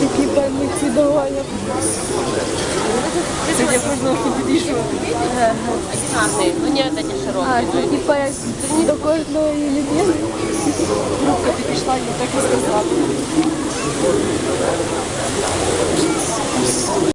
Такі пам'яті давали. Це для кожного підійшов. Одинарний, ну не один широкий. А, типа до кожної людини. Thank you.